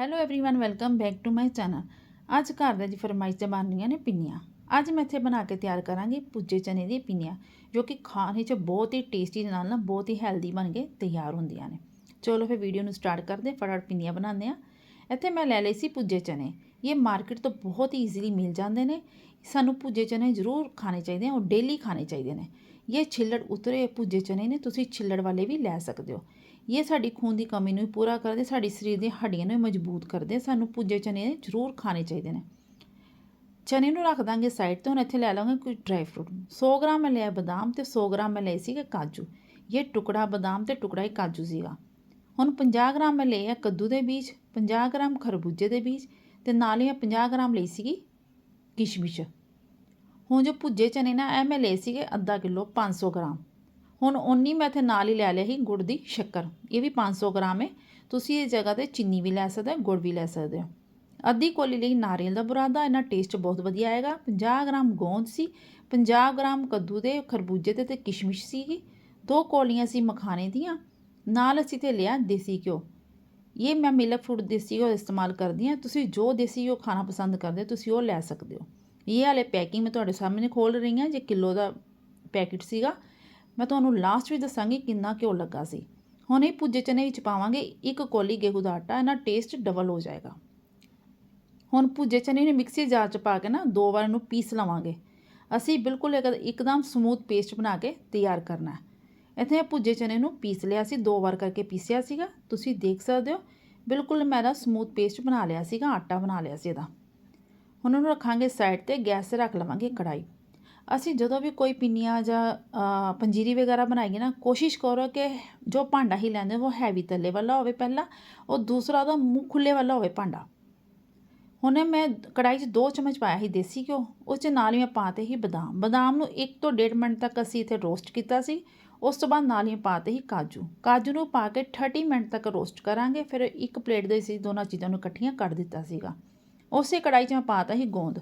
hello everyone welcome back to my channel ਅੱਜ ਘਰ ਦੇ ਜੀ ਫਰਮਾਇਸ਼ ਤੇ ਬਣ ਰਹੀਆਂ ਨੇ ਪਿੰਨੀਆਂ ਅੱਜ ਮੈਂ ਇੱਥੇ ਬਣਾ ਕੇ ਤਿਆਰ ਕਰਾਂਗੀ ਪੁੱਜੇ ਚਨੇ ਦੀ ਪਿੰਨੀਆਂ ਜੋ ਕਿ ਖਾਣੇ 'ਚ ਬਹੁਤ ਹੀ ਟੇਸਟੀ ਦੇ ਨਾਲ ਨਾ ਬਹੁਤ ਹੀ ਹੈਲਦੀ ਬਣ ਕੇ ਤਿਆਰ ਹੁੰਦੀਆਂ ਨੇ ਚਲੋ ਫਿਰ ਵੀਡੀਓ ਨੂੰ ਸਟਾਰਟ ਕਰਦੇ ਹਾਂ, ਫਟਾਫਟ ਪਿੰਨੀਆਂ ਬਣਾਉਂਦੇ ਆ ਇੱਥੇ ਮੈਂ ਲੈ ਲਈ ਸੀ ਪੁੱਜੇ ਚਨੇ ਇਹ ਮਾਰਕੀਟ ਤੋਂ ਬਹੁਤ ਹੀ ਈਜ਼ੀਲੀ ਮਿਲ ਜਾਂਦੇ ਨੇ ਸਾਨੂੰ ਪੁੱਜੇ ਚਨੇ ਜ਼ਰੂਰ ਖਾਣੇ ਚਾਹੀਦੇ ਆ ਉਹ ਡੇਲੀ ਖਾਣੇ ਚਾਹੀਦੇ ਨੇ ਇਹ ਛਿੱਲੜ ਉਤਰੇ ਪੁੱਜੇ ਚਨੇ ਨੇ ਤੁਸੀਂ ਛਿੱਲੜ ਵਾਲੇ ਵੀ ਲੈ ਸਕਦੇ ਹੋ ਇਹ ਸਾਡੀ ਖੂਨ ਦੀ ਕਮੀ ਨੂੰ ਵੀ ਪੂਰਾ ਕਰਦੇ, ਸਾਡੀ ਸਰੀਰ ਦੀਆਂ ਹੱਡੀਆਂ ਨੂੰ ਵੀ ਮਜ਼ਬੂਤ ਕਰਦੇ, ਸਾਨੂੰ ਪੁੱਜੇ ਚਨੇ ਜ਼ਰੂਰ ਖਾਣੇ ਚਾਹੀਦੇ ਨੇ। ਚਨੇ ਨੂੰ ਰੱਖ ਦਾਂਗੇ ਸਾਈਡ ਤੇ, ਹੁਣ ਇੱਥੇ ਲੈ ਲਾਂਗੇ ਕੁਝ ਡਰਾਈ ਫਰੂਟ 100 ਗ੍ਰਾਮ ਮੈਂ ਲਿਆ ਬਦਾਮ ਤੇ 100 ਗ੍ਰਾਮ ਮੈਂ ਲਏ ਸੀਗੇ ਕਾਜੂ। ਇਹ ਟੁਕੜਾ ਬਦਾਮ ਤੇ ਟੁਕੜਾ ਹੀ ਕਾਜੂ ਸੀਗਾ। ਹੁਣ 50 ਗ੍ਰਾਮ ਮੈਂ ਲਏ ਆ ਕੱਦੂ ਦੇ ਬੀਜ 50 ਗ੍ਰਾਮ ਖਰਬੂਜੇ ਦੇ ਬੀਜ ਤੇ ਨਾਲ ਹੀ ਮੈਂ 50 ਗ੍ਰਾਮ ਲਈ ਸੀਗੀ ਕਿਸ਼ਮਿਸ਼। ਹੁਣ ਜੋ ਭੁੱਜੇ ਚਨੇ ਨਾ, ਇਹ ਮੈਂ ਲਏ ਸੀਗੇ ਅੱਧਾ ਕਿਲੋ 500 ਗ੍ਰਾਮ। ਹੁਣ ਉਨੀ ਮੈਂ ਇੱਥੇ ਨਾਲ ਹੀ ਲੈ ਲਿਆ ਸੀ ਗੁੜ ਦੀ ਸ਼ੱਕਰ। ਇਹ ਵੀ 500 ਗ੍ਰਾਮ ਹੈ ਤੁਸੀਂ ਇਸ ਜਗ੍ਹਾ ਤੇ ਚੀਨੀ ਵੀ ਲੈ ਸਕਦੇ ਹੋ, ਗੁੜ ਵੀ ਲੈ ਸਕਦੇ ਹੋ। ਅੱਧੀ ਕੋਲੀ ਲਈ ਨਾਰੀਅਲ ਦਾ ਬੁਰਾਦਾ, ਇਹਨਾਂ ਟੇਸਟ ਬਹੁਤ ਵਧੀਆ ਆਏਗਾ। 50 ਗ੍ਰਾਮ ਗੋਂਦ ਸੀ 50 ਗ੍ਰਾਮ ਕੱਦੂ ਦੇ ਖਰਬੂਜੇ ਦੇ ਤੇ ਕਿਸ਼ਮਿਸ਼ ਸੀਗੀ। ਦੋ ਕੋਲੀਆਂ ਸੀ ਮਖਾਣੇ ਦੀਆਂ, ਨਾਲ ਅਸੀਂ ਤੇ ਲਿਆ ਦੇਸੀ ਘਿਓ। ਇਹ ਮੈਂ ਮਿਲਕ ਫੂਡ ਦੇਸੀ ਘਿਓ ਇਸਤੇਮਾਲ ਕਰਦੀ ਹਾਂ। ਤੁਸੀਂ ਜੋ ਦੇਸੀ ਘਿਓ ਖਾਣਾ ਪਸੰਦ ਕਰਦੇ ਹੋ, ਤੁਸੀਂ ਉਹ ਲੈ ਸਕਦੇ ਹੋ। ਇਹ ਵਾਲੇ ਪੈਕਿੰਗ ਮੈਂ ਤੁਹਾਡੇ ਸਾਹਮਣੇ ਖੋਲ ਰਹੀ ਹਾਂ, ਜੇ ਕਿਲੋ ਦਾ ਪੈਕੇਟ ਸੀਗਾ। ਮੈਂ ਤੁਹਾਨੂੰ ਲਾਸਟ ਵਿੱਚ ਦੱਸਾਂਗੀ ਕਿੰਨਾ ਘਿਓ ਲੱਗਾ ਸੀ। ਹੁਣ ਇਹ ਪੁੱਜੇ ਚਨੇ ਵਿੱਚ ਪਾਵਾਂਗੇ, ਇੱਕ ਕੋਲੀ ਗੇਹੂ ਦਾ ਆਟਾ, ਇਹਨਾਂ ਟੇਸਟ ਡਬਲ ਹੋ ਜਾਏਗਾ। ਹੁਣ ਪੁੱਜੇ ਚਨੇ ਨੂੰ ਮਿਕਸੀ ਜਾਰ 'ਚ ਪਾ ਕੇ ਨਾ ਦੋ ਵਾਰ ਇਹਨੂੰ ਪੀਸ ਲਵਾਂਗੇ। ਅਸੀਂ ਬਿਲਕੁਲ ਇੱਕਦਮ ਸਮੂਥ ਪੇਸਟ ਬਣਾ ਕੇ ਤਿਆਰ ਕਰਨਾ ਹੈ। ਇੱਥੇ ਮੈਂ ਭੁੱਜੇ ਚਨੇ ਨੂੰ ਪੀਸ ਲਿਆ ਸੀ, ਦੋ ਵਾਰ ਕਰਕੇ ਪੀਸਿਆ ਸੀਗਾ। ਤੁਸੀਂ ਦੇਖ ਸਕਦੇ ਹੋ, ਬਿਲਕੁਲ ਮੈਂ ਇਹਦਾ ਸਮੂਥ ਪੇਸਟ ਬਣਾ ਲਿਆ ਸੀਗਾ, ਆਟਾ ਬਣਾ ਲਿਆ ਸੀ ਇਹਦਾ। ਹੁਣ ਉਹਨੂੰ ਰੱਖਾਂਗੇ ਸਾਈਡ ਤੇ, ਗੈਸ ਤੇ ਰੱਖ ਲਵਾਂਗੇ ਕੜਾਈ ਅਸੀਂ ਜਦੋਂ ਵੀ ਕੋਈ ਪਿੰਨੀਆਂ ਜਾਂ ਪੰਜੀਰੀ ਵਗੈਰਾ ਬਣਾਈਏ ਨਾ, ਕੋਸ਼ਿਸ਼ ਕਰੋ ਕਿ ਜੋ ਭਾਂਡਾ ਹੀ ਲੈਂਦੇ ਉਹ ਹੈਵੀ ਤਲੇ ਵਾਲਾ ਹੋਵੇ ਪਹਿਲਾਂ, ਉਹ ਦੂਸਰਾ ਉਹਦਾ ਮੂੰਹ ਖੁੱਲੇ ਵਾਲਾ ਹੋਵੇ ਭਾਂਡਾ। ਹੁਣ ਮੈਂ ਕੜਾਈ 'ਚ ਦੋ ਚਮਚ ਪਾਇਆ ਸੀ ਦੇਸੀ ਘਿਓ, ਉਸ 'ਚ ਨਾਲ ਹੀ ਮੈਂ ਪਾਤੇ ਸੀ ਬਦਾਮ। ਬਦਾਮ ਨੂੰ 1 ਤੋਂ 1.5 ਮਿੰਟ ਤੱਕ ਅਸੀਂ ਇੱਥੇ ਰੋਸਟ ਕੀਤਾ ਸੀ, ਉਸ ਤੋਂ ਬਾਅਦ ਨਾਲ ਹੀ ਪਾਤੇ ਸੀ ਕਾਜੂ। ਕਾਜੂ ਨੂੰ ਪਾ ਕੇ 30 ਮਿੰਟ ਤੱਕ ਰੋਸਟ ਕਰਾਂਗੇ, ਫਿਰ ਇੱਕ ਪਲੇਟ ਦੇ ਸੀ ਦੋਨਾਂ ਚੀਜ਼ਾਂ ਨੂੰ ਇਕੱਠੀਆਂ ਕੱਢ ਦਿੱਤਾ ਸੀਗਾ। ਉਸੇ ਕੜਾਈ 'ਚ ਮੈਂ ਪਾਤਾ ਸੀ ਗੋਂਦ।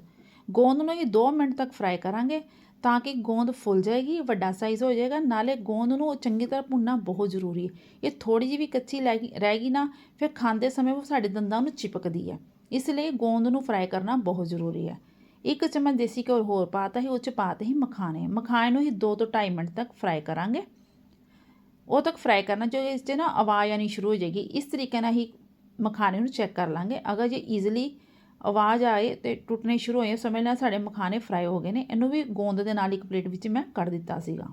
ਗੋਂਦ ਨੂੰ ਹੀ 2 ਮਿੰਟ ਤੱਕ ਫਰਾਈ ਕਰਾਂਗੇ ਤਾਂ ਕਿ ਗੋਂਦ ਫੁੱਲ ਜਾਏਗੀ, ਵੱਡਾ ਸਾਈਜ਼ ਹੋ ਜਾਏਗਾ। ਨਾਲੇ ਗੋਂਦ ਨੂੰ ਚੰਗੀ ਤਰ੍ਹਾਂ ਭੁੰਨਣਾ ਬਹੁਤ ਜ਼ਰੂਰੀ ਹੈ। ਇਹ ਥੋੜੀ ਜਿਹੀ ਵੀ ਕੱਚੀ ਰਹਿ ਰਹਿ ਗਈ ਨਾ, ਫਿਰ ਖਾਂਦੇ ਸਮੇਂ ਉਹ ਸਾਡੇ ਦੰਦਾਂ ਨੂੰ ਚਿਪਕਦੀ ਹੈ। ਇਸ ਲਈ ਗੋਂਦ ਨੂੰ ਫਰਾਈ ਕਰਨਾ ਬਹੁਤ ਜ਼ਰੂਰੀ ਹੈ। ਇੱਕ ਚਮਚ ਦੇਸੀ ਘਿਓ ਹੋਰ ਪਾਤਾ ਸੀ, ਉਹ 'ਚ ਪਾਤੇ ਹੀ ਮਖਾਣੇ। ਮਖਾਣੇ ਨੂੰ ਹੀ 2 ਤੋਂ 2.5 ਮਿੰਟ ਤੱਕ ਫਰਾਈ ਕਰਾਂਗੇ। ਉਹ ਤੱਕ ਫਰਾਈ ਕਰਨਾ ਜੋ ਇਸ 'ਚ ਨਾ ਆਵਾਜ਼ ਆਣੀ ਸ਼ੁਰੂ ਹੋ ਜਾਏਗੀ। ਇਸ ਤਰੀਕੇ ਨਾਲ ਹੀ ਮਖਾਣੇ ਨੂੰ ਚੈੱਕ ਕਰ ਲਾਂਗੇ। ਅਗਰ ਜੇ ਈਜ਼ੀਲੀ ਆਵਾਜ਼ ਆਏ ਤੇ ਟੁੱਟਣੇ ਸ਼ੁਰੂ ਹੋਏ। ਸਮਝ ਨਾਲ ਸਾਡੇ ਮਖਾਣੇ ਫਰਾਈ ਹੋ ਗਏ ਨੇ। ਇਹਨੂੰ ਵੀ ਗੋਂਦ ਦੇ ਨਾਲ ਇੱਕ ਪਲੇਟ ਵਿੱਚ ਮੈਂ ਕੱਢ ਦਿੱਤਾ ਸੀਗਾ।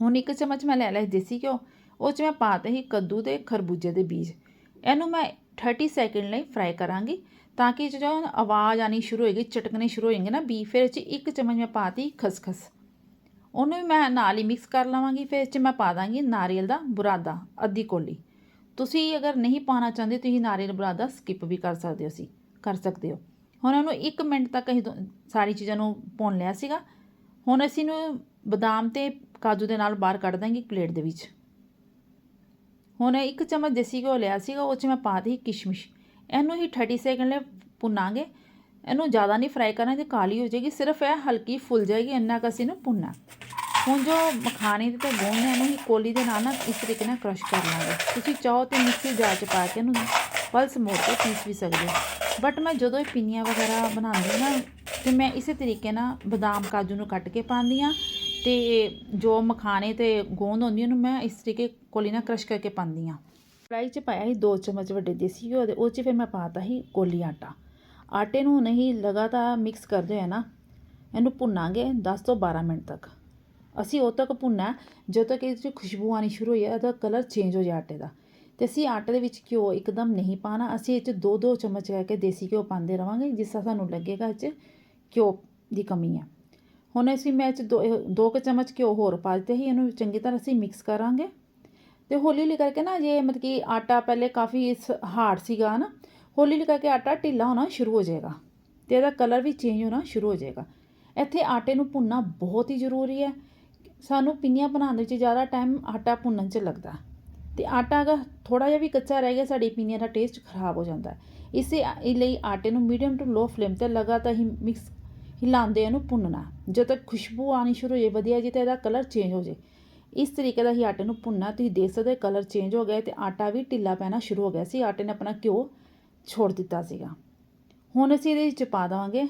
ਹੁਣ ਇੱਕ ਚਮਚ ਮੈਂ ਲੈ ਲਿਆ ਦੇਸੀ ਘਿਓ। ਉਹ 'ਚ ਮੈਂ ਪਾਤੇ ਸੀ ਕੱਦੂ ਤੇ ਖਰਬੂਜੇ ਦੇ ਬੀਜ। ਇਹਨੂੰ ਮੈਂ 30 ਸੈਕਿੰਡ ਲਈ ਫਰਾਈ ਕਰਾਂਗੀ ਤਾਂ ਕਿ ਜਦੋਂ ਆਵਾਜ਼ ਆਣੀ ਸ਼ੁਰੂ ਹੋਏਗੀ, ਚਟਕਣੇ ਸ਼ੁਰੂ ਹੋ ਨਾ ਬੀ ਫਿਰ ਇਹ 'ਚ ਇੱਕ ਚਮਚ ਮੈਂ ਪਾਤੀ ਖਸਖਸ। ਉਹਨੂੰ ਵੀ ਮੈਂ ਨਾਲ ਹੀ ਮਿਕਸ ਕਰ ਲਵਾਂਗੀ, ਫਿਰ ਇਸ 'ਚ ਮੈਂ ਪਾ ਦਾਂਗੀ ਨਾਰੀਅਲ ਦਾ ਬੁਰਾਦਾ, ਅੱਧੀ ਕੋਲੀ। ਤੁਸੀਂ ਅਗਰ ਨਹੀਂ ਪਾਣਾ ਚਾਹੁੰਦੇ, ਤੁਸੀਂ ਨਾਰੀਅਲ ਬੁਰਾਦਾ ਸਕਿਪ ਵੀ ਕਰ ਸਕਦੇ ਹੋ ਸੀ ਕਰ ਸਕਦੇ ਹੋ। ਹੁਣ ਉਹਨੂੰ 1 ਮਿੰਟ ਤੱਕ ਅਸੀਂ ਦੋ- ਸਾਰੀ ਚੀਜ਼ਾਂ ਨੂੰ ਭੁੰਨ ਲਿਆ ਸੀਗਾ। ਹੁਣ ਅਸੀਂ ਨੂੰ ਬਦਾਮ ਤੇ ਕਾਜੂ ਦੇ ਨਾਲ ਬਾਹਰ ਕੱਢ ਦਾਂਗੇ ਪਲੇਟ ਦੇ ਵਿੱਚ। ਹੁਣ ਇੱਕ ਚਮਚ ਦੇਸੀ ਘਿਓ ਲਿਆ ਸੀਗਾ, ਉਹ 'ਚ ਮੈਂ ਪਾ ਦਿੱਤੀ ਕਿਸ਼ਮਿਸ਼। ਇਹਨੂੰ ਹੀ 30 ਸੈਕਿੰਡ ਲਈ ਭੁੰਨਾਂਗੇ। ਇਹਨੂੰ ਜ਼ਿਆਦਾ ਨਹੀਂ ਫਰਾਈ ਕਰਨਾ ਤੇ ਕਾਲੀ ਹੋ ਜਾਏਗੀ। ਸਿਰਫ ਇਹ ਹਲਕੀ ਫੁੱਲ ਜਾਏਗੀ, ਇੰਨਾ ਕੁ ਅਸੀਂ ਇਹਨੂੰ ਭੁੰਨਣਾ। ਹੁਣ ਜੋ ਮਖਾਣੇ ਦੇ ਤੇ ਗੋਂਦ ਨੇ ਇਹਨੂੰ ਹੀ ਕੋਲੀ ਦੇ ਨਾਲ ਨਾ ਇਸ ਤਰੀਕੇ ਨਾਲ ਕ੍ਰਸ਼ ਕਰ ਲਾਂਗੇ। ਤੁਸੀਂ ਚਾਹੋ ਤੇ ਮਿਕਸੀ ਜਾਰ 'ਚ ਪਾ ਕੇ ਇਹਨੂੰ ਪਲਸ ਮੋੜ ਕੇ ਪੀਸ ਵੀ ਸਕਦੇ ਹੋ। ਬਟ ਮੈਂ ਜਦੋਂ ਇਹ ਪਿੰਨੀਆਂ ਵਗੈਰਾ ਬਣਾਉਂਦੀ ਨਾ, ਤੇ ਮੈਂ ਇਸੇ ਤਰੀਕੇ ਨਾਲ ਬਦਾਮ ਕਾਜੂ ਨੂੰ ਕੱਟ ਕੇ ਪਾਉਂਦੀ ਹਾਂ ਤੇ ਜੋ ਮਖਾਣੇ ਤੇ ਗੋਂਦ ਹੁੰਦੀ ਉਹਨੂੰ ਮੈਂ ਇਸ ਤਰੀਕੇ ਕੋਲੀ ਨਾਲ ਕ੍ਰਸ਼ ਕਰਕੇ ਪਾਉਂਦੀ ਹਾਂ। ਕੜਾਹੀ 'ਚ ਪਾਇਆ ਸੀ 2 ਚਮਚ ਵੱਡੇ ਦੇਸੀ ਘਿਓ ਦੇ, ਉਹ 'ਚ ਫਿਰ ਮੈਂ ਪਾਤਾ ਸੀ ਕੋਲੀ ਆਟਾ। ਆਟੇ ਨੂੰ ਨਹੀਂ ਲਗਾਤਾਰ ਮਿਕਸ ਕਰਦੇ ਹੋਏ ਨਾ, ਇਹਨੂੰ ਭੁੰਨਾਂਗੇ 10 ਤੋਂ 12 ਮਿੰਟ ਤੱਕ। ਅਸੀਂ ਉਦੋਂ ਤੱਕ ਭੁੰਨਣਾ, ਜਦੋਂ ਤੱਕ ਇਹ 'ਚ ਖੁਸ਼ਬੂ ਆਣੀ ਸ਼ੁਰੂ ਹੋਈ ਇਹਦਾ ਕਲਰ ਚੇਂਜ ਹੋ ਜਾਏ ਆਟੇ ਦਾ। ਤੇ ਅਸੀਂ ਆਟੇ ਦੇ ਵਿੱਚ ਘਿਓ ਇੱਕਦਮ ਨਹੀਂ ਪਾਣਾ ਅਸੀਂ ਇਹ 'ਚ ਦੋ ਦੋ ਚਮਚ ਕਰਕੇ ਦੇਸੀ ਘਿਓ ਪਾਉਂਦੇ ਰਵਾਂਗੇ, ਜਿਸ ਤਰ੍ਹਾਂ ਸਾਨੂੰ ਲੱਗੇਗਾ ਇਹ 'ਚ ਘਿਓ ਦੀ ਕਮੀ ਹੈ ਹੁਣ ਅਸੀਂ ਮੈਂ 'ਚ ਦੋ ਦੋ ਕੁ ਚਮਚ ਘਿਓ ਹੋਰ ਪਾ ਦਿੱਤੇ ਸੀ, ਇਹਨੂੰ ਚੰਗੀ ਤਰ੍ਹਾਂ ਅਸੀਂ ਮਿਕਸ ਕਰਾਂਗੇ। ਤੇ ਹੌਲੀ ਹੌਲੀ ਕਰਕੇ ਨਾ ਜੇ ਮਤਲਬ ਕਿ ਆਟਾ ਪਹਿਲੇ ਕਾਫੀ ਹਾਰਡ ਸੀਗਾ ਨਾ, ਹੌਲੀ ਹੌਲੀ ਕਰਕੇ ਆਟਾ ਢਿੱਲਾ ਹੋਣਾ ਸ਼ੁਰੂ ਹੋ ਜਾਏਗਾ ਤੇ ਇਹਦਾ ਕਲਰ ਵੀ ਚੇਂਜ ਹੋਣਾ ਸ਼ੁਰੂ ਹੋ ਜਾਏਗਾ। ਇੱਥੇ ਆਟੇ ਨੂੰ ਭੁੰਨਣਾ ਬਹੁਤ ਹੀ ਜ਼ਰੂਰੀ ਹੈ। ਸਾਨੂੰ ਪਿੰਨੀਆਂ ਬਣਾਉਣ ਦੇ ਵਿੱਚ ਜ਼ਿਆਦਾ ਟਾਈਮ ਆਟਾ ਭੁੰਨਣ 'ਚ ਲੱਗਦਾ। ਅਤੇ ਆਟਾ ਅਗਰ ਥੋੜ੍ਹਾ ਜਿਹਾ ਵੀ ਕੱਚਾ ਰਹਿ ਗਿਆ, ਸਾਡੀ ਪਿੰਨੀਆਂ ਦਾ ਟੇਸਟ ਖਰਾਬ ਹੋ ਜਾਂਦਾ ਇਸੇ ਲਈ ਆਟੇ ਨੂੰ ਮੀਡੀਅਮ ਟੂ ਲੋ ਫਲੇਮ ਤੇ ਲਗਾਤਾਰ ਹੀ ਮਿਕਸ ਹਿਲਾਉਂਦੇ ਇਹਨੂੰ ਭੁੰਨਣਾ। ਜਦੋਂ ਤੱਕ ਖੁਸ਼ਬੂ ਆਣੀ ਸ਼ੁਰੂ ਹੋ ਜਾਏ, ਵਧੀਆ ਜੀ ਤੇ ਇਹਦਾ ਕਲਰ ਚੇਂਜ ਹੋ ਜਾਏ। ਇਸ ਤਰੀਕੇ ਦਾ ਹੀ ਆਟੇ ਨੂੰ ਭੁੰਨਣਾ। ਤੁਸੀਂ ਦੇਖ ਸਕਦੇ ਕਲਰ ਚੇਂਜ ਹੋ ਗਿਆ ਤੇ ਆਟਾ ਵੀ ਢਿੱਲਾ ਪੈਣਾ ਸ਼ੁਰੂ ਹੋ ਗਿਆ ਸੀ। ਆਟੇ ਨੇ ਆਪਣਾ ਘਿਓ ਛੋੜ ਦਿੱਤਾ ਸੀਗਾ। ਹੁਣ ਅਸੀਂ ਇਹਦੇ ਵਿੱਚ ਪਾ ਦੇਵਾਂਗੇ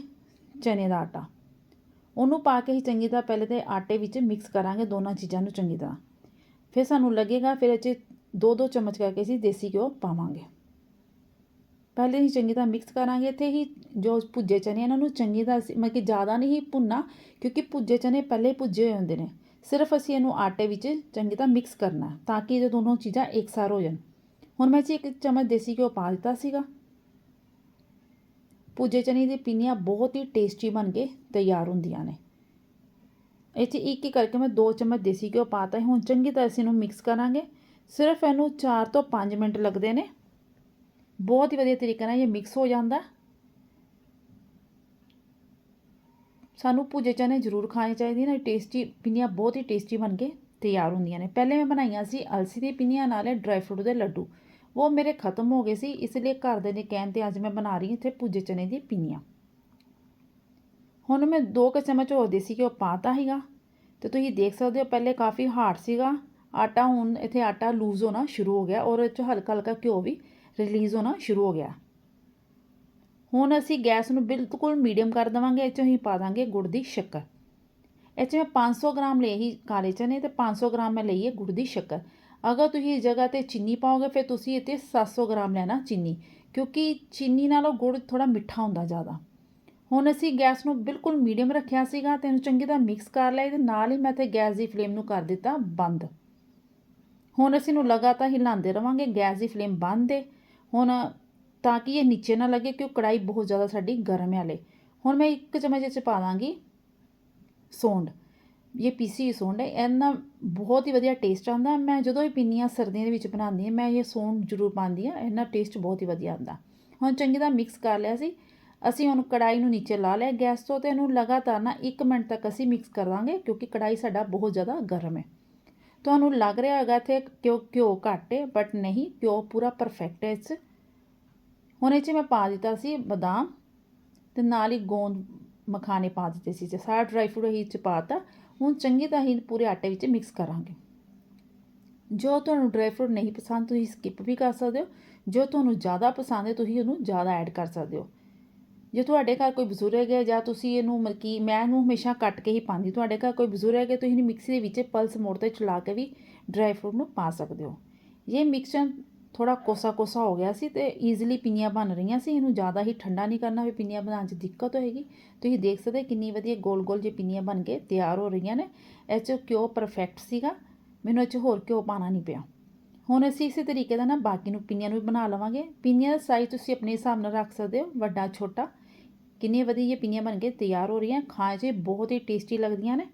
ਚਨੇ ਦਾ ਆਟਾ। ਉਹਨੂੰ ਪਾ ਕੇ ਹੀ ਚੰਗੀ ਤਰ੍ਹਾਂ ਪਹਿਲੇ ਤੇ ਆਟੇ ਵਿੱਚ ਮਿਕਸ ਕਰਾਂਗੇ, ਦੋਨਾਂ ਚੀਜ਼ਾਂ ਨੂੰ ਚੰਗੀ ਤਰ੍ਹਾਂ। ਫਿਰ ਸਾਨੂੰ ਲੱਗੇਗਾ, ਫਿਰ ਇਹ 'ਚ ਦੋ ਦੋ ਚਮਚ ਕਰਕੇ ਅਸੀਂ ਦੇਸੀ ਘਿਓ ਪਾਵਾਂਗੇ। ਪਹਿਲੇ ਹੀ ਚੰਗੀ ਤਰ੍ਹਾਂ ਮਿਕਸ ਕਰਾਂਗੇ। ਇੱਥੇ ਹੀ ਜੋ ਭੁੱਜੇ ਚਨੇ ਇਹਨਾਂ ਨੂੰ ਚੰਗੀ ਤਰ੍ਹਾਂ ਅਸੀਂ- ਮਤਲਬ ਕਿ ਜ਼ਿਆਦਾ ਨਹੀਂ ਭੁੰਨਣਾ, ਕਿਉਂਕਿ ਭੁੱਜੇ ਚਨੇ ਪਹਿਲੇ ਭੁੱਜੇ ਹੋਏ ਹੁੰਦੇ ਨੇ। ਸਿਰਫ ਅਸੀਂ ਇਹਨੂੰ ਆਟੇ ਵਿੱਚ ਚੰਗੀ ਤਰ੍ਹਾਂ ਮਿਕਸ ਕਰਨਾ ਤਾਂ ਕਿ ਇਹ ਦੋਨੋਂ ਚੀਜ਼ਾਂ ਇਕਸਾਰ ਹੋ ਜਾਣ। ਹੁਣ ਮੈਂ ਜੀ ਇੱਕ ਚਮਚ ਦੇਸੀ ਘਿਓ ਪਾ ਦਿੱਤਾ ਸੀਗਾ। ਭੁੱਜੇ ਚਨੇ ਦੀ ਪਿੰਨੀਆਂ ਬਹੁਤ ਹੀ ਟੇਸਟੀ ਬਣ ਕੇ ਤਿਆਰ ਹੁੰਦੀਆਂ ਨੇ। ਇਹ 'ਚ ਇੱਕ ਇੱਕ ਕਰਕੇ ਮੈਂ ਦੋ ਚਮਚ ਦੇਸੀ ਘਿਓ ਪਾਤਾ ਹੈ। ਹੁਣ ਚੰਗੀ ਤਰ੍ਹਾਂ ਅਸੀਂ ਇਹਨੂੰ ਮਿਕਸ ਕਰਾਂਗੇ। ਸਿਰਫ ਇਹਨੂੰ 4 ਤੋਂ 5 ਮਿੰਟ ਲੱਗਦੇ ਨੇ। ਬਹੁਤ ਹੀ ਵਧੀਆ ਤਰੀਕੇ ਨਾਲ ਇਹ ਮਿਕਸ ਹੋ ਜਾਂਦਾ। ਸਾਨੂੰ ਭੁੱਜੇ ਚਨੇ ਜ਼ਰੂਰ ਖਾਣੇ ਚਾਹੀਦੇ ਨੇ। ਟੇਸਟੀ ਪਿੰਨੀਆਂ ਬਹੁਤ ਹੀ ਟੇਸਟੀ ਬਣ ਕੇ ਤਿਆਰ ਹੁੰਦੀਆਂ ਨੇ। ਪਹਿਲੇ ਮੈਂ ਬਣਾਈਆਂ ਸੀ ਅਲਸੀ ਦੀ ਪਿੰਨੀਆਂ, ਨਾਲੇ ਡਰਾਈ ਫਰੂਟ ਦੇ ਲੱਡੂ। ਉਹ ਮੇਰੇ ਖਤਮ ਹੋ ਗਏ ਸੀ, ਇਸ ਲਈ ਘਰ ਦੇ ਨੇ ਕਹਿਣ ਤੇ ਅੱਜ ਮੈਂ ਬਣਾ ਰਹੀ ਹਾਂ ਇੱਥੇ ਭੁੱਜੇ ਚਨੇ ਦੀ ਪਿੰਨੀਆਂ। ਹੁਣ ਮੈਂ ਦੋ ਕੁ ਚਮਚ ਹੋਰ ਦੇਸੀ ਘਿਓ ਪਾਤਾ ਸੀਗਾ। ਤੇ ਤੁਸੀਂ ਦੇਖ ਸਕਦੇ ਹੋ, ਪਹਿਲੇ ਕਾਫੀ ਹਾਰਡ ਸੀਗਾ। ਆਟਾ ਹੁਣ ਇੱਥੇ ਆਟਾ ਲੂਜ਼ ਹੋਣਾ ਸ਼ੁਰੂ ਹੋ ਗਿਆ ਔਰ ਇਹ 'ਚੋਂ ਹਲਕਾ ਹਲਕਾ ਘਿਓ ਵੀ ਰਿਲੀਜ਼ ਹੋਣਾ ਸ਼ੁਰੂ ਹੋ ਗਿਆ। ਹੁਣ ਅਸੀਂ ਗੈਸ ਨੂੰ ਬਿਲਕੁਲ ਮੀਡੀਅਮ ਕਰ ਦੇਵਾਂਗੇ, ਇਹ 'ਚੋਂ ਹੀ ਪਾ ਦਾਂਗੇ ਗੁੜ ਦੀ ਸ਼ੱਕਰ। ਇਹ 'ਚ ਮੈਂ 500 ਗ੍ਰਾਮ ਲਏ ਹੀ ਕਾਲੇ ਚਨੇ ਤੇ 500 ਗ੍ਰਾਮ ਮੈਂ ਲਈ ਹੈ ਗੁੜ ਦੀ ਸ਼ੱਕਰ। ਅਗਰ ਤੁਸੀਂ ਇਸ ਜਗ੍ਹਾ ਤੇ ਚੀਨੀ ਪਾਓਗੇ, ਫਿਰ ਤੁਸੀਂ ਇੱਥੇ 700 ਗ੍ਰਾਮ ਲੈਣਾ ਚੀਨੀ, ਕਿਉਂਕਿ ਚੀਨੀ ਨਾਲੋਂ ਗੁੜ ਥੋੜਾ ਮਿੱਠਾ ਹੁੰਦਾ ਜ਼ਿਆਦਾ। ਹੁਣ ਅਸੀਂ ਗੈਸ ਨੂੰ ਬਿਲਕੁਲ ਮੀਡੀਅਮ ਰੱਖਿਆ ਸੀਗਾ ਤੇ ਇਹਨੂੰ ਚੰਗੀ ਤਰ੍ਹਾਂ ਮਿਕਸ ਕਰ ਲਿਆ ਤੇ ਨਾਲ ਹੀ ਮੈਂ ਤੇ ਗੈਸ ਦੀ ਫਲੇਮ ਨੂੰ ਕਰ ਦਿੱਤਾ ਬੰਦ। ਹੁਣ ਅਸੀਂ ਨੂੰ ਲਗਾਤਾਰ ਹਿਲਾਉਂਦੇ ਰਵਾਂਗੇ, ਗੈਸ ਦੀ ਫਲੇਮ ਬੰਦ ਹੈ ਹੁਣ ਤਾਂ ਕਿ ਇਹ ਨੀਚੇ ਨਾ ਲੱਗੇ, ਕਿਉਂ ਕੜਾਈ ਬਹੁਤ ਜ਼ਿਆਦਾ ਸਾਡੀ ਗਰਮ ਹੈ ਹਲੇ। ਹੁਣ ਮੈਂ ਇੱਕ ਚਮਚ ਇਹ 'ਚ ਪਾ ਦਾਂਗੀ ਸੌਂਡ। ਇਹ ਪੀਸੀ ਸੌਂਡ ਹੈ ਇਹਨਾਂ ਬਹੁਤ ਹੀ ਵਧੀਆ ਟੇਸਟ ਆਉਂਦਾ। ਮੈਂ ਜਦੋਂ ਵੀ ਪਿੰਨੀਆਂ ਸਰਦੀਆਂ ਦੇ ਵਿੱਚ ਬਣਾਉਂਦੀ ਹਾਂ, ਮੈਂ ਇਹ ਸੌਂਡ ਜ਼ਰੂਰ ਪਾਉਂਦੀ ਹਾਂ ਇਹਨਾਂ ਟੇਸਟ ਬਹੁਤ ਹੀ ਵਧੀਆ ਆਉਂਦਾ। ਹੁਣ ਚੰਗੀ ਤਰ੍ਹਾਂ ਮਿਕਸ ਕਰ ਲਿਆ ਸੀ। ਅਸੀਂ ਹੁਣ ਕੜਾਈ ਨੂੰ ਨੀਚੇ ਲਾ ਲਿਆ ਗੈਸ ਤੋਂ ਤੇ ਇਹਨੂੰ ਲਗਾਤਾਰ ਨਾ 1 ਮਿੰਟ ਤੱਕ ਅਸੀਂ ਮਿਕਸ ਕਰਾਂਗੇ, ਕਿਉਂਕਿ ਕੜਾਈ ਸਾਡਾ ਬਹੁਤ ਜ਼ਿਆਦਾ ਗਰਮ ਹੈ। ਤੁਹਾਨੂੰ ਲੱਗ ਰਿਹਾ ਹੈਗਾ ਇੱਥੇ ਕਿਉਂ ਘਿਓ ਘੱਟ ਹੈ ਬਟ ਨਹੀਂ, ਘਿਓ ਪੂਰਾ ਪਰਫੈਕਟ ਹੈ ਇਸ 'ਚ ਹੁਣ ਇਹ 'ਚ ਮੈਂ ਪਾ ਦਿੱਤਾ ਸੀ ਬਦਾਮ ਤੇ ਨਾਲ ਹੀ ਗੋਂਦ ਮਖਾਣੇ ਪਾ ਦਿੱਤੇ ਸੀ ਤੇ ਸਾਰਾ ਡਰਾਈ ਫਰੂਟ ਹੀ 'ਚ ਪਾਤਾ ਹੁਣ ਚੰਗੀ ਤਰ੍ਹਾਂ ਹੀ ਪੂਰੇ ਆਟੇ ਵਿੱਚ ਮਿਕਸ ਕਰਾਂਗੇ। ਜੋ ਤੁਹਾਨੂੰ ਡਰਾਈ ਫਰੂਟ ਨਹੀਂ ਪਸੰਦ, ਤੁਸੀਂ ਸਕਿਪ ਵੀ ਕਰ ਸਕਦੇ ਹੋ। ਜੋ ਤੁਹਾਨੂੰ ਜ਼ਿਆਦਾ ਪਸੰਦ ਹੈ, ਤੁਸੀਂ ਉਹਨੂੰ ਜ਼ਿਆਦਾ ਐਡ ਕਰ ਸਕਦੇ ਹੋ। ਜੇ ਤੁਹਾਡੇ ਘਰ ਕੋਈ ਬਜ਼ੁਰਗ ਹੈ ਜਾਂ ਤੁਸੀਂ ਇਹਨੂੰ ਮਤਲਬ ਕਿ ਮੈਂ ਇਹਨੂੰ ਹਮੇਸ਼ਾ ਕੱਟ ਕੇ ਹੀ ਪਾਉਂਦੀ, ਤੁਹਾਡੇ ਘਰ ਕੋਈ ਬਜ਼ੁਰਗ ਹੈ ਤੁਸੀਂ ਇਹਨੂੰ ਮਿਕਸੀ ਦੇ ਵਿੱਚ ਪਲਸ ਮੋੜ ਤੇ ਚਲਾ ਕੇ ਵੀ ਡਰਾਈ ਫਰੂਟ ਨੂੰ ਪਾ ਸਕਦੇ ਹੋ। ਇਹ ਮਿਕਸਚਰ ਥੋੜਾ ਕੋਸਾ ਕੋਸਾ ਹੋ ਗਿਆ ਸੀ ਤੇ ਈਜ਼ੀਲੀ ਪਿੰਨੀਆਂ ਬਣ ਰਹੀਆਂ ਸੀ, ਇਹਨੂੰ ਜ਼ਿਆਦਾ ਹੀ ਠੰਡਾ ਨਹੀਂ ਕਰਨਾ, ਵੀ ਪਿੰਨੀਆਂ ਬਣਾਉਣ 'ਚ ਦਿੱਕਤ ਹੋਏਗੀ। ਤੁਸੀਂ ਦੇਖ ਸਕਦੇ ਕਿੰਨੀ ਵਧੀਆ ਗੋਲ ਗੋਲ ਜੇ ਪਿੰਨੀਆਂ ਬਣ ਕੇ ਤਿਆਰ ਹੋ ਰਹੀਆਂ ਨੇ। ਇਹ 'ਚ ਘਿਓ ਪਰਫੈਕਟ ਸੀਗਾ, ਮੈਨੂੰ ਇਹ 'ਚ ਹੋਰ ਘਿਓ ਪਾਣਾ ਨਹੀਂ ਪਿਆ। ਹੁਣ ਅਸੀਂ ਇਸੇ ਤਰੀਕੇ ਦਾ ਨਾ ਬਾਕੀ ਨੂੰ ਪਿੰਨੀਆਂ ਨੂੰ ਵੀ ਬਣਾ ਲਵਾਂਗੇ। ਪਿੰਨੀਆਂ ਦਾ ਸਾਈਜ਼ ਤੁਸੀਂ ਆਪਣੇ ਹਿਸਾਬ ਨਾਲ ਰੱਖ ਸਕਦੇ ਹੋ, ਵੱਡਾ, ਛੋਟਾ। ਕਿੰਨੀ ਵਧੀਆ ਇਹ ਪਿੰਨੀਆਂ ਬਣ ਕੇ ਤਿਆਰ ਹੋ ਰਹੀਆਂ, ਖਾਣ 'ਚ ਬਹੁਤ ਹੀ ਟੇਸਟੀ ਲੱਗਦੀਆਂ ਨੇ।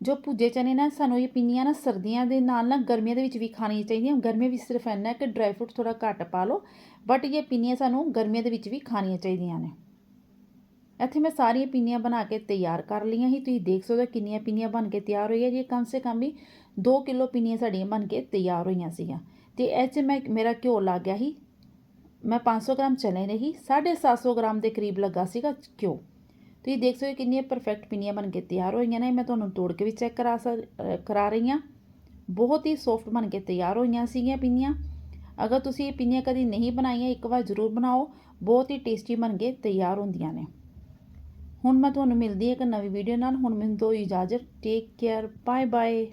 ਜੋ ਭੁੱਜੇ ਚਨੇ ਨਾ, ਸਾਨੂੰ ਇਹ ਪਿੰਨੀਆਂ ਨਾ ਸਰਦੀਆਂ ਦੇ ਨਾਲ ਨਾ ਗਰਮੀਆਂ ਦੇ ਵਿੱਚ ਵੀ ਖਾਣੀਆਂ ਚਾਹੀਦੀਆਂ। ਗਰਮੀਆਂ ਵਿੱਚ ਸਿਰਫ ਇੰਨਾ ਕਿ ਡਰਾਈ ਫਰੂਟ ਥੋੜਾ ਘੱਟ ਪਾ ਲਓ ਬਟ ਇਹ ਪਿੰਨੀਆਂ ਸਾਨੂੰ ਗਰਮੀਆਂ ਦੇ ਵਿੱਚ ਵੀ ਖਾਣੀਆਂ ਚਾਹੀਦੀਆਂ ਨੇ। ਇੱਥੇ ਮੈਂ ਸਾਰੀਆਂ ਪਿੰਨੀਆਂ ਬਣਾ ਕੇ ਤਿਆਰ ਕਰ ਲਈਆਂ ਸੀ। ਤੁਸੀਂ ਦੇਖ ਸਕਦੇ ਹੋ ਕਿੰਨੀਆਂ ਪਿੰਨੀਆਂ ਬਣ ਕੇ ਤਿਆਰ ਹੋਈਆਂ ਜੀ। ਕਮ ਸੇ ਕਮ ਵੀ 2 ਕਿਲੋ ਪਿੰਨੀਆਂ ਸਾਡੀਆਂ ਬਣ ਕੇ ਤਿਆਰ ਹੋਈਆਂ ਸੀਗੀਆਂ। ਤੇ ਇਹ 'ਚ ਮੈਂ ਮੇਰਾ ਘਿਓ ਲੱਗ ਗਿਆ ਸੀ। ਮੈਂ 500 ਗ੍ਰਾਮ ਚਨੇ ਨੇ ਹੀ 750 ਗ੍ਰਾਮ ਦੇ ਕਰੀਬ ਲੱਗਾ ਸੀਗਾ ਘਿਓ ਤੁਸੀਂ ਦੇਖ ਸਕਦੇ ਹੋ ਕਿੰਨੀਆਂ ਪਰਫੈਕਟ ਪਿੰਨੀਆਂ ਬਣ ਕੇ ਤਿਆਰ ਹੋਈਆਂ ਨੇ, ਮੈਂ ਤੁਹਾਨੂੰ ਤੋੜ ਕੇ ਵੀ ਚੈੱਕ ਕਰਾ ਸਕ ਕਰਾ ਰਹੀ ਹਾਂ। ਬਹੁਤ ਹੀ ਸੌਫਟ ਬਣ ਕੇ ਤਿਆਰ ਹੋਈਆਂ ਸੀਗੀਆਂ ਪਿੰਨੀਆਂ। ਅਗਰ ਤੁਸੀਂ ਇਹ ਪਿੰਨੀਆਂ ਕਦੀ ਨਹੀਂ ਬਣਾਈਆਂ, ਇੱਕ ਵਾਰ ਜ਼ਰੂਰ ਬਣਾਓ, ਬਹੁਤ ਹੀ ਟੇਸਟੀ ਬਣ ਕੇ ਤਿਆਰ ਹੁੰਦੀਆਂ ਨੇ। ਹੁਣ ਮੈਂ ਤੁਹਾਨੂੰ ਮਿਲਦੀ ਹਾਂ ਇੱਕ ਨਵੀਂ ਵੀਡੀਓ ਨਾਲ, ਹੁਣ ਮੈਨੂੰ ਦੋ ਇਜਾਜ਼ਤ। Take care bye bye